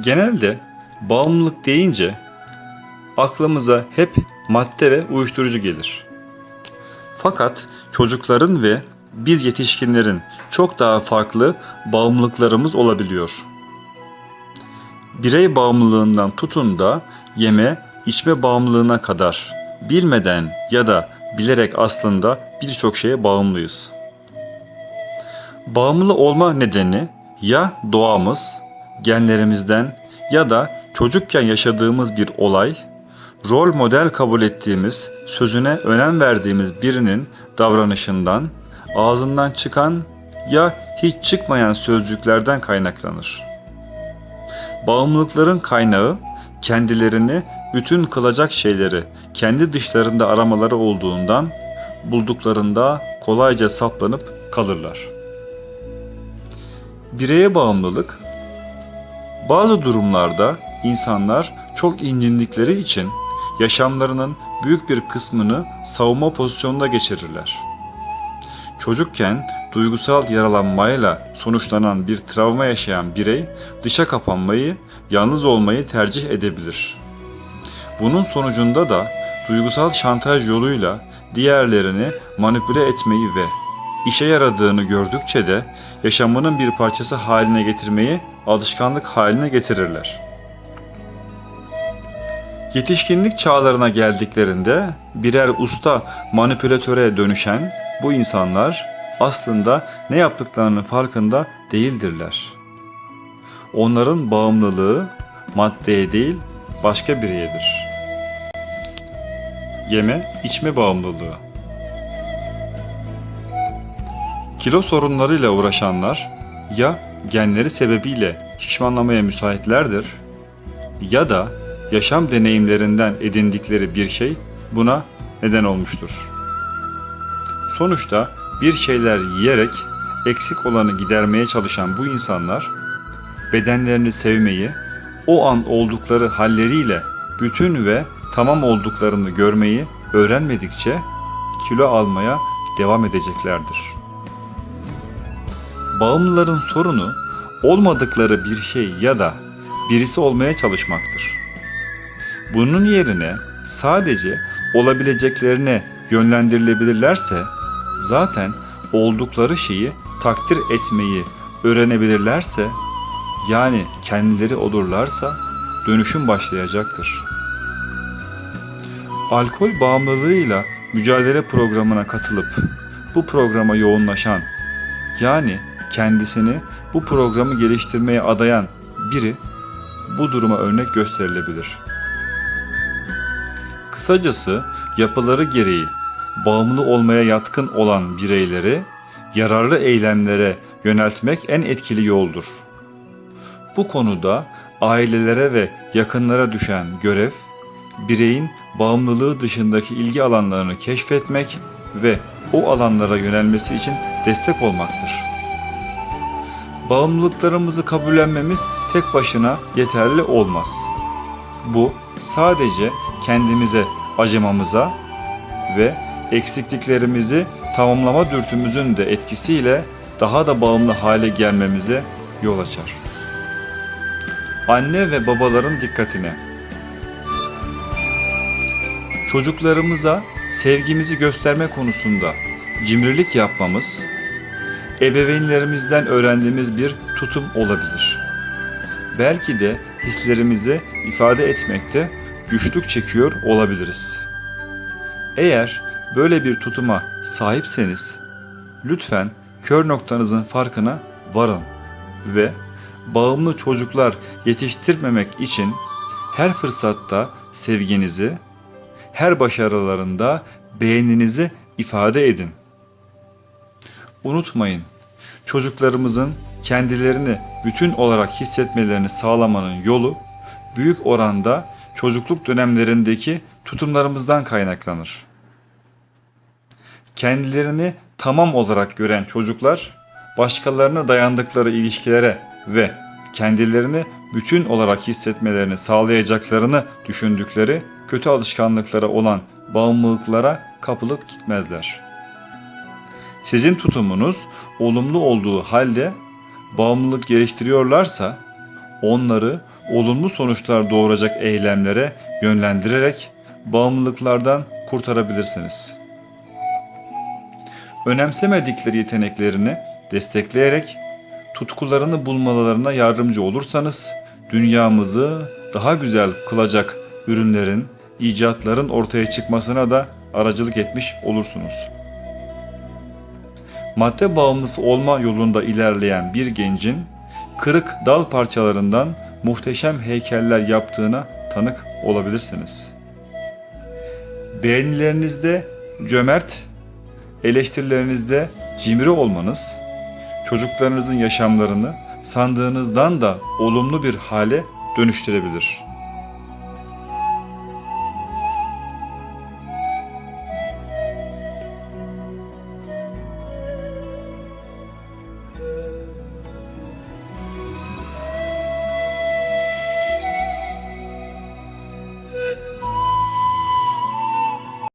Genelde bağımlılık deyince aklımıza hep madde ve uyuşturucu gelir. Fakat çocukların ve biz yetişkinlerin çok daha farklı bağımlılıklarımız olabiliyor. Birey bağımlılığından tutun da yeme, içme bağımlılığına kadar bilmeden ya da bilerek aslında birçok şeye bağımlıyız. Bağımlı olma nedeni ya doğamız, genlerimizden ya da çocukken yaşadığımız bir olay, rol model kabul ettiğimiz, sözüne önem verdiğimiz birinin davranışından, ağzından çıkan ya hiç çıkmayan sözcüklerden kaynaklanır. Bağımlılıkların kaynağı kendilerini bütün kılacak şeyleri kendi dışlarında aramaları olduğundan bulduklarında kolayca saplanıp kalırlar. Bireye bağımlılık bazı durumlarda insanlar çok incindikleri için yaşamlarının büyük bir kısmını savunma pozisyonunda geçirirler. Çocukken duygusal yaralanmayla sonuçlanan bir travma yaşayan birey dışa kapanmayı, yalnız olmayı tercih edebilir. Bunun sonucunda da duygusal şantaj yoluyla diğerlerini manipüle etmeyi ve işe yaradığını gördükçe de yaşamının bir parçası haline getirmeyi alışkanlık haline getirirler. Yetişkinlik çağlarına geldiklerinde birer usta manipülatöre dönüşen bu insanlar aslında ne yaptıklarının farkında değildirler. Onların bağımlılığı maddeye değil başka bir yedir. Yeme, içme bağımlılığı. Kilo sorunlarıyla uğraşanlar ya genleri sebebiyle şişmanlamaya müsaitlerdir ya da yaşam deneyimlerinden edindikleri bir şey buna neden olmuştur. Sonuçta bir şeyler yiyerek eksik olanı gidermeye çalışan bu insanlar bedenlerini sevmeyi, o an oldukları halleriyle bütün ve tamam olduklarını görmeyi öğrenmedikçe kilo almaya devam edeceklerdir. Bağımlıların sorunu olmadıkları bir şey ya da birisi olmaya çalışmaktır. Bunun yerine sadece olabileceklerine yönlendirilebilirlerse zaten oldukları şeyi takdir etmeyi öğrenebilirlerse yani kendileri olurlarsa dönüşüm başlayacaktır. Alkol bağımlılığıyla mücadele programına katılıp bu programa yoğunlaşan yani kendisini bu programı geliştirmeye adayan biri bu duruma örnek gösterilebilir. Kısacası yapıları gereği bağımlı olmaya yatkın olan bireyleri yararlı eylemlere yöneltmek en etkili yoldur. Bu konuda ailelere ve yakınlara düşen görev, bireyin bağımlılığı dışındaki ilgi alanlarını keşfetmek ve o alanlara yönelmesi için destek olmaktır. Bağımlılıklarımızı kabullenmemiz tek başına yeterli olmaz. Bu sadece kendimize acımamıza ve eksikliklerimizi tamamlama dürtümüzün de etkisiyle daha da bağımlı hale gelmemize yol açar. Anne ve babaların dikkatine. Çocuklarımıza sevgimizi gösterme konusunda cimrilik yapmamız, ebeveynlerimizden öğrendiğimiz bir tutum olabilir. Belki de hislerimizi ifade etmekte güçlük çekiyor olabiliriz. Eğer böyle bir tutuma sahipseniz lütfen kör noktanızın farkına varın ve bağımlı çocuklar yetiştirmemek için her fırsatta sevginizi, her başarılarında beğeninizi ifade edin. Unutmayın, çocuklarımızın kendilerini bütün olarak hissetmelerini sağlamanın yolu büyük oranda çocukluk dönemlerindeki tutumlarımızdan kaynaklanır. Kendilerini tamam olarak gören çocuklar başkalarına dayandıkları ilişkilere ve kendilerini bütün olarak hissetmelerini sağlayacaklarını düşündükleri kötü alışkanlıklara olan bağımlılıklara kapılıp gitmezler. Sizin tutumunuz olumlu olduğu halde bağımlılık geliştiriyorlarsa onları olumlu sonuçlar doğuracak eylemlere yönlendirerek bağımlılıklardan kurtarabilirsiniz. Önemsemedikleri yeteneklerini destekleyerek tutkularını bulmalarına yardımcı olursanız dünyamızı daha güzel kılacak ürünlerin, icatların ortaya çıkmasına da aracılık etmiş olursunuz. Madde bağımlısı olma yolunda ilerleyen bir gencin kırık dal parçalarından muhteşem heykeller yaptığına tanık olabilirsiniz. Beğenilerinizde cömert, eleştirilerinizde cimri olmanız, çocuklarınızın yaşamlarını sandığınızdan da olumlu bir hale dönüştürebilir.